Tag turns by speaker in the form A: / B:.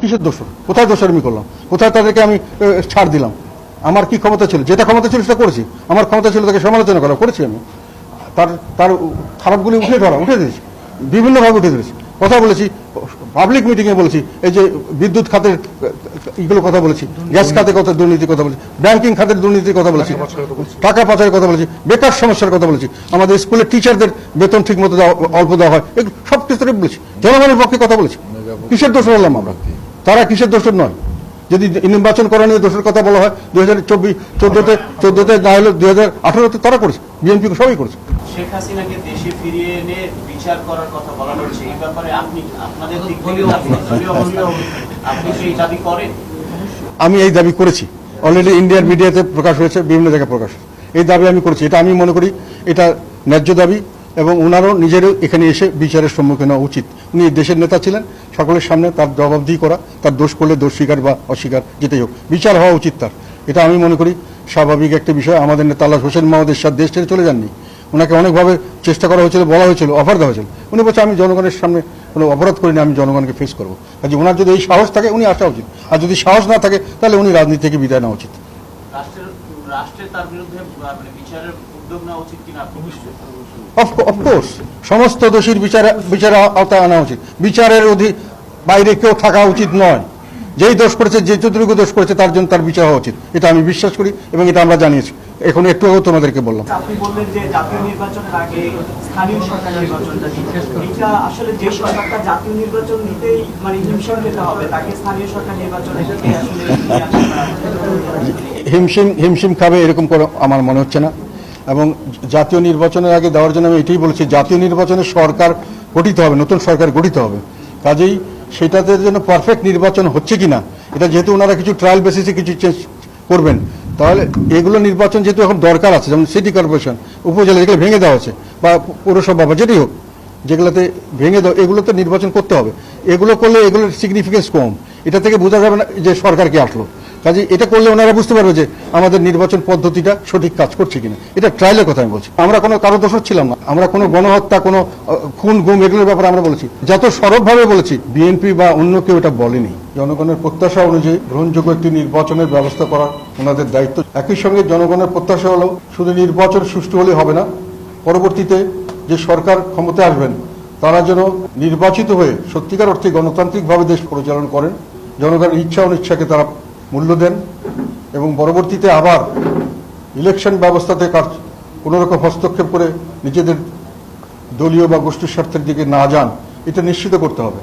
A: কিসের দোষ? কোথায় দোষের আমি করলাম? কোথায় তাদেরকে আমি ছাড় দিলাম? আমার কি ক্ষমতা ছিল? যেটা ক্ষমতা ছিল সেটা করেছি। আমার ক্ষমতা ছিল তাকে সমালোচনা করা করেছি আমি। তার তার খারাপগুলি উঠে ধরা উঠে দিয়েছি। বিভিন্নভাবে উঠে দিয়েছি। কথা বলেছি পাবলিক মিটিংয়ে বলেছি এই যে বিদ্যুৎ খাতের এগুলো কথা বলেছি গ্যাস খাতের কথা দুর্নীতির কথা বলেছি ব্যাংকিং খাতের দুর্নীতির কথা বলেছি টাকা পাচারের কথা বলেছি। বেকার সমস্যার কথা বলেছি আমাদের স্কুলের টিচারদের বেতন ঠিক মতো দেওয়া অল্প দেওয়া হয় এগুলো সব ক্ষেত্রে বলেছি। জনগণের পক্ষে কথা বলেছি। কিসের দোষ বললাম আমরা? তারা কিসের দোষর নয়? যদি নির্বাচন করা নিয়ে দোষের কথা বলা হয় দুই হাজার চব্বিশ চোদ্দতে চোদ্দতে না হলে দুই হাজার আঠারোতে তারা করেছে বিএনপি সবাই করেছে।
B: শেখ হাসিনাকে দেশে ফিরিয়ে এনে বিচার করার কথা বলা হচ্ছে এই ব্যাপারে আপনি আপনাদের দিক থেকে আপনার দলীয় মূল্য- আপনি সেই দাবি করেন?
A: আমি এই দাবি করেছি। অলরেডি ইন্ডিয়ান মিডিয়াতে প্রকাশ হয়েছে বিভিন্ন জায়গায় প্রকাশ এই দাবি আমি করেছি। এটা আমি মনে করি এটা ন্যায্য দাবি। এবং ওনারও নিজেরও এখানে এসে বিচারের সম্মুখীন হওয়া উচিত। উনি দেশের নেতা ছিলেন, সকলের সামনে তার জবাবদিহি করা, তার দোষ করলে দোষ স্বীকার বা অস্বীকার যেটাই হোক। বিচার হওয়া উচিত তার। এটা আমি মনে করি স্বাভাবিক একটা বিষয়। আমাদের নেতা আল্লাহ হোসেন মাহমুদের সাথে দেশ ছেড়ে চলে যাননি। ওনাকে অনেকভাবে চেষ্টা করা হয়েছিল, বলা হয়েছিল, অফার দেওয়া হয়েছিল। উনি বলছে, আমি জনগণের সামনে কোনো অপরাধ করিনি, আমি জনগণকে ফেস করব। কাজে ওনার যদি এই সাহস থাকে, উনি আসা উচিত। আর যদি সাহস না থাকে, তাহলে উনি রাজনীতি থেকে বিদায় নেওয়া উচিত।
B: মানে
A: সমস্ত দোষীর বিচারে বিচারে আওতায় আনা উচিত। বিচারের অধি বাইরে কেউ থাকা উচিত নয়। যেই দোষ করেছে যে যতটুকু দোষ করেছে তার জন্য তার বিচার হওয়া উচিত। এটা আমি বিশ্বাস করি এবং এটা আমরা জানিয়েছি। এখন একটু আগেও তোমাদেরকে বললাম।
C: আপনি বললেন যে জাতীয় নির্বাচনের আগে স্থানীয় সরকার নির্বাচনটা এটা আসলে যে সরকারটা জাতীয় নির্বাচন নিতেই মানে হিমশিম খেতে হবে তাকে স্থানীয় সরকার নির্বাচনে
A: হিমশিম হিমশিম খাবে এরকম করে আমার মনে হচ্ছে না। এবং জাতীয় নির্বাচনের আগে দেওয়ার জন্য আমি এটাই বলেছি জাতীয় নির্বাচনে সরকার গঠিত হবে নতুন সরকার গঠিত হবে। কাজেই সেটাতে যেন পারফেক্ট নির্বাচন হচ্ছে কিনা, এটা যেহেতু ওনারা কিছু ট্রায়াল বেসিসে কিছু চেঞ্জ করবেন, তাহলে এগুলো নির্বাচন যেহেতু এখন দরকার আছে, যেমন সিটি কর্পোরেশন উপজেলা যেগুলো ভেঙে দেওয়া হচ্ছে বা পৌরসভা বা যেটি হোক, যেগুলোতে ভেঙে দেওয়া, এগুলোতে নির্বাচন করতে হবে। এগুলো করলে এগুলোর সিগনিফিকেন্স কম। এটা থেকে বোঝা যাবে না যে সরকার কি আসলো। কাজে এটা করলে ওনারা বুঝতে পারবে যে আমাদের নির্বাচন পদ্ধতিটা সঠিক কাজ করছে কিনা। এটা ট্রায়ালের কথা আমি বলছি। আমরা কোনো কারও দোষর ছিলাম না। আমরা কোনো গণহত্যা, কোনো খুন, গুম এগুলোর ব্যাপারে আমরা বলেছি। যত সরবভাবে বলেছি বিএনপি বা অন্য কেউ এটা বলেনি। জনগণের প্রত্যাশা অনুযায়ী গ্রহণযোগ্য একটি নির্বাচনের ব্যবস্থা করা ওনাদের দায়িত্ব। একই সঙ্গে জনগণের প্রত্যাশা হলো, শুধু নির্বাচন সুষ্ঠু হলে হবে না, পরবর্তীতে যে সরকার ক্ষমতায় আসবেন, তারা যেন নির্বাচিত হয়ে সত্যিকার অর্থে গণতান্ত্রিকভাবে দেশ পরিচালনা করেন। জনগণের ইচ্ছা অনিচ্ছাকে তারা মূল্য দেন এবং পরবর্তীতে আবার ইলেকশন ব্যবস্থাতে কাজ কোনোরকম হস্তক্ষেপ করে নিজেদের দলীয় বা গোষ্ঠীর স্বার্থের দিকে না যান, এটা নিশ্চিত করতে হবে।